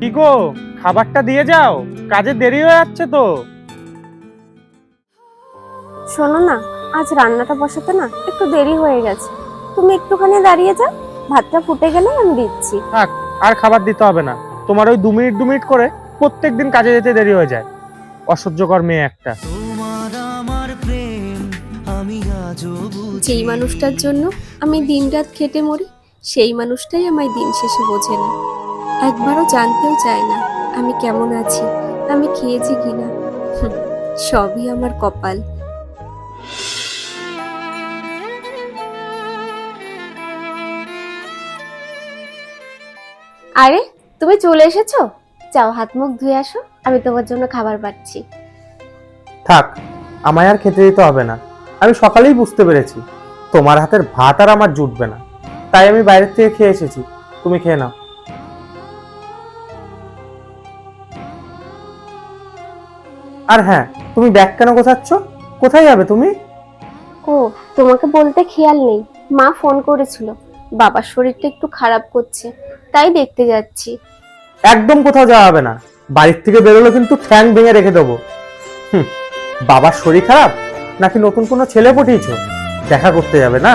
কি গো খাবারটা দিয়ে যাও কাজে দেরি হয়ে যাচ্ছে তো। শোনো না আজ রান্নাটা বসাতে না একটু দেরি হয়ে গেছে। তুমি একটুখানি দাঁড়িয়ে যাও ভাতটা ফুটে গেলে আমি দিচ্ছি। থাক আর খাবার দিতে হবে না। তোমার ওই দু মিনিট দু মিনিট করে প্রত্যেক দিন কাজে যেতে দেরি হয়ে যায়। অসহ্যকর মেয়ে একটা। যেই মানুষটার জন্য আমি দিনরাত খেটে মরি সেই মানুষটাই আমায় দিন শেষে বোঝে না। একবারও জানতেও চায় না আমি কেমন আছি আমি খেয়েছি কিনা। সবই আমার কপাল। আরে তুমি চলে এসেছ? যাও হাত মুখ ধুয়ে আসো আমি তোমার জন্য খাবার পাচ্ছি থাক আমায় আর খেতে দিতে হবে না। আমি সকালেই বুঝতে পেরেছি তোমার হাতের ভাত আর আমার জুটবে না। তাই আমি বাইরের থেকে খেয়ে এসেছি তুমি খেয়ে নাও। আর হ্যাঁ তুমি ব্যাগ কেন গোছাচ্ছ? কোথায় যাবে তুমি? ও তোমাকে বলতে খেয়াল নেই। মা ফোন করেছিল। বাবার শরীরটা একটু খারাপ করছে তাই দেখতে যাচ্ছি। একদম কোথাও যাওয়া হবে না। বাড়ির থেকে বেরোলে কিন্তু ঠ্যাং ভেঙে রেখে দেবো। হুম, বাবার শরীর খারাপ? নাকি নতুন কোনো ছেলে পটিয়েছো দেখা করতে যাবে না?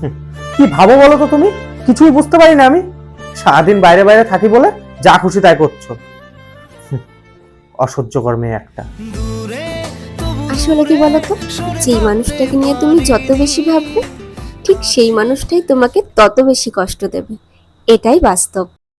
হুম, কি ভাবো বলো তো তুমি? কিছুই বুঝতে পারি না আমি। সারাদিন বাইরে বাইরে থাকি বলে যা খুশি তাই করছ। অসহ্যকর মেয়ে একটা। আসলে কি বলতো? যেই মানুষটাকে নিয়ে তুমি যত বেশি ভাববে, ঠিক সেই মানুষটাই তোমাকে তত বেশি কষ্ট দেবে। এটাই বাস্তব।